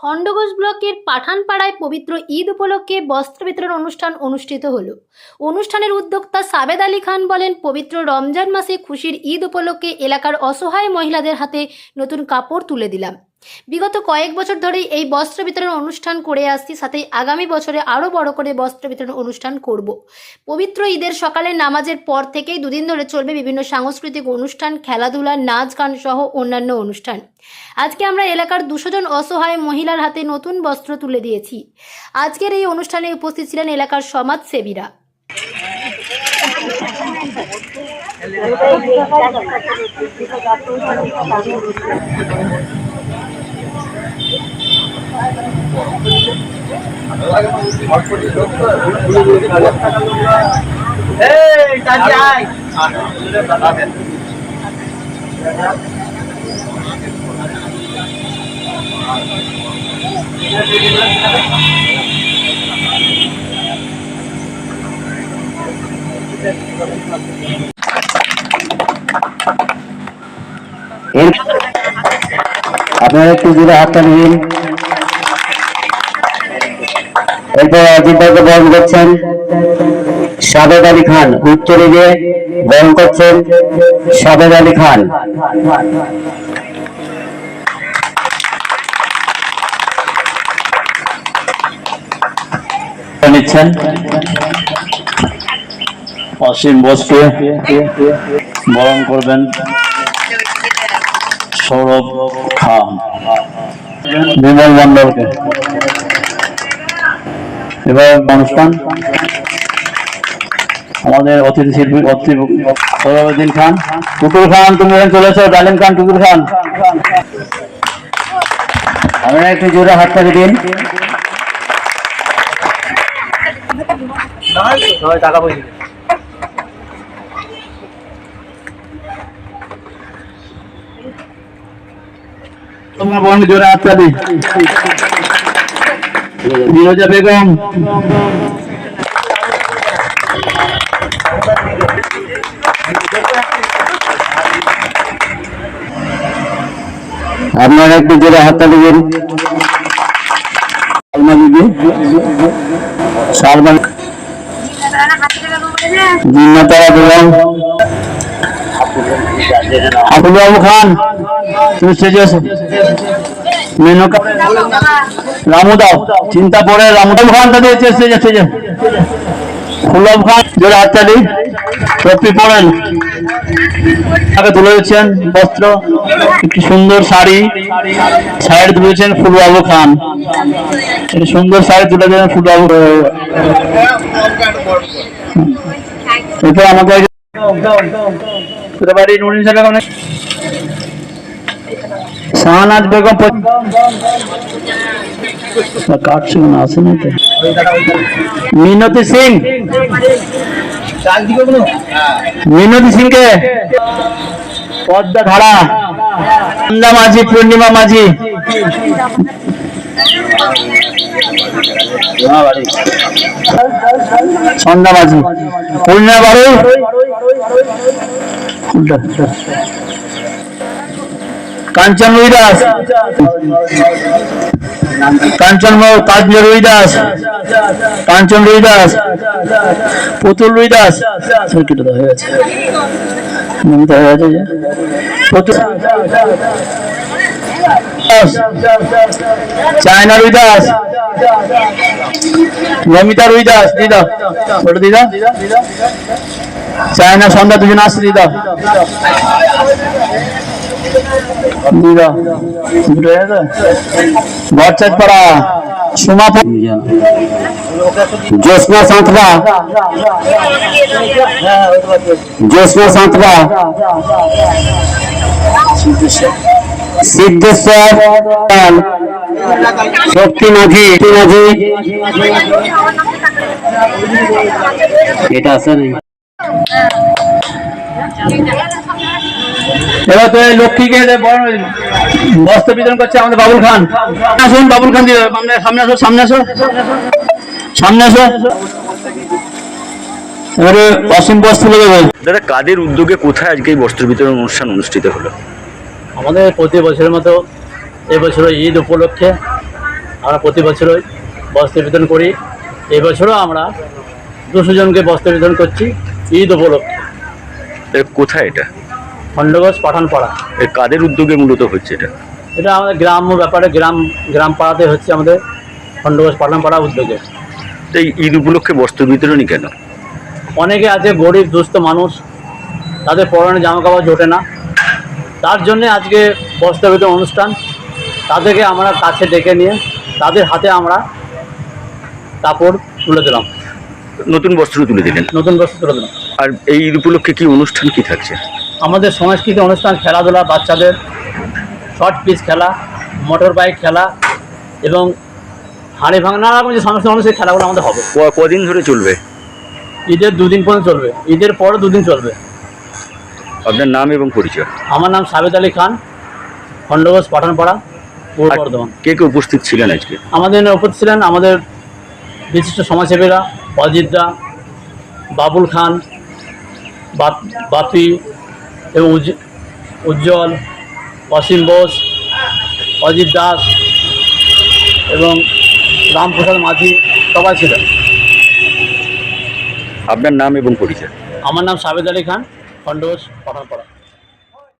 খণ্ডঘোষ ব্লকের পাঠানপাড়ায় পবিত্র ঈদ উপলক্ষে বস্ত্র বিতরণ অনুষ্ঠান অনুষ্ঠিত হলো। অনুষ্ঠানের উদ্যোক্তা সাবেদ আলী খান বলেন, পবিত্র রমজান মাসে খুশির ঈদ উপলক্ষে এলাকার অসহায় মহিলাদের হাতে নতুন কাপড় তুলে দিলাম। বিগত কয়েক বছর ধরেই এই বস্ত্র বিতরণ অনুষ্ঠান করে আসছি সাথে আগামী বছরে আরও বড় করে বস্ত্র বিতরণ অনুষ্ঠান করব। পবিত্র ঈদের সকালে নামাজের পর থেকেই দুদিন ধরে চলবে বিভিন্ন সাংস্কৃতিক অনুষ্ঠান, খেলাধুলা, নাচ, গান সহ অন্যান্য অনুষ্ঠান। আজকে আমরা এলাকার দুশো জন অসহায় মহিলার হাতে নতুন বস্ত্র তুলে দিয়েছি। আজকের এই অনুষ্ঠানে উপস্থিত ছিলেন এলাকার সমাজসেবীরা। আপনারা একটু দূরে হাতটা নিন। এরপর অজিত ভাইকে বরণ করছেন সাবেদ আলী খান। উত্তরে গিয়ে বরণ করছেন সাবেদ আলী খান। নিচ্ছেন। অসীম বোসকে বরণ করবেন সৌরভ খান। বিমল মন্ডলকে এবার অনুষ্ঠান। আমাদের অতিথি শিল্পী অতিথি খান। টুকুর খান, তুমি চলেছো ডালিম খান টুকুর খান। আপনারা একটু জোরে হাততালি দিন। দে। তোমার বোন জোরে হাততালি নীরজা বেগম। আপনারা একটু জোরে হাততালি দিন সালমা দিদি। সালমা জিন্নাতারা বেগম। বাবু খান তুমি স্টেজে এসো। মেনকা রামু দাও চিন্তা পড়ে রামু খান তাদের স্টেজে স্টেজে ফুলব খান জোরে হাততালি টপি পড়েন তাকে তুলে দিচ্ছেন বস্ত্র। একটি সুন্দর শাড়ি। শাড়ি তুলেছেন ফুলবাবু খান। একটি সুন্দর শাড়ি তুলে দেবেন ফুলবাবু। এরপর আমাকে বাড়ি অনেক শাহনাজ বেগম কাটছে না আছে না তো? মিনতি সিং। মিনতি সিং কে পদ্মা ধারা। সন্ধ্যা মাঝি, পূর্ণিমা মাঝি। সন্ধ্যা মাঝি। পূর্ণিমা বাড়ি কাঞ্চন রুই দাস কাঞ্চন বাবু তাজমীর রুই দাস কাঞ্চন রুই দাস পুতুল রুই দাস সার্কিট হয়ে গেছে। নমিতা হয়ে গেছে। পুতুল। চায়না রুই দাস নমিতা রুই দাস দিদা। ছোট দিদা? চায়না সন্ধ্যা দুজন আসছে, দিদা। मेरा व्हाट्सएप पर सुमा जोशना सांतवा जोशना सांतवा सिद्धेश्वर शक्ति माझी माझी এটা असं नाही এবার তো এই লক্ষ্মীকে বস্ত্র বিতরণ করছে আমাদের বাবুল খান। আসুন বাবুল খান দিয়ে সামনে আসো সামনে আসো সামনে আসো। এবারে অসীম বস্ত্র দেবে দাদা কাদের উদ্যোগে কোথায় আজকে এই বস্ত্র বিতরণ অনুষ্ঠান অনুষ্ঠিত হলো? আমাদের প্রতি বছরের মতো এবছর ঈদ উপলক্ষে আমরা প্রতি বছরই বস্ত্র বিতরণ করি। এবছরও আমরা দুশো জনকে বস্ত্র বিতরণ করছি ঈদ উপলক্ষে। কোথায় এটা? খণ্ডঘোষ পাঠানপাড়া এ কাদের উদ্যোগে মূলত হচ্ছে এটা? এটা আমাদের গ্রাম্য ব্যাপারে গ্রাম গ্রাম পাড়াতে হচ্ছে আমাদের খণ্ডঘোষ পাঠানপাড়া উদ্যোগে। তো এই ঈদ উপলক্ষে বস্ত্র বিতরণই কেন? অনেকে আছে গরিব দুস্থ মানুষ তাদের পরনে জামা কাপড় জোটে না। তার জন্যে আজকে বস্ত্র বিতরণ অনুষ্ঠান। তাদেরকে আমরা কাছে ডেকে নিয়ে তাদের হাতে আমরা কাপড় তুলে দিলাম। নতুন বস্ত্র তুলে দিলেন। নতুন বস্ত্র তুলে দিলাম। আর এই ঈদ উপলক্ষে কি অনুষ্ঠান কি থাকছে? আমাদের সংস্কৃতি অনুষ্ঠান খেলাধুলা বাচ্চাদের শর্ট পিচ খেলা মোটর বাইক খেলা এবং হাঁড়ি ভাঙা নানা রকম যে সমস্ত মানুষের খেলাগুলো আমাদের হবে। কদিন ধরে চলবে? ঈদের দুদিন পর্যন্ত চলবে। ঈদের পর দুদিন চলবে। আপনার নাম এবং পরিচয়? আমার নাম সাবেদ আলী খান খণ্ডঘোষ পাঠানপাড়া পূর্ব বর্ধমান। কে কে উপস্থিত ছিলেন আজকে? আমাদের উপস্থিত ছিলেন আমাদের বিশিষ্ট সমাজসেবীরা অজিত দা বাবুল খান বাপি এবং উজ্জ্বল অসীম বোস অজিত দাস এবং রামপ্রসাদ মাঝি সবাই ছিলেন। আপনার নাম এবং পরিচয়? আমার নাম সাবেদ আলী খান খণ্ডঘোষ পাঠানপাড়া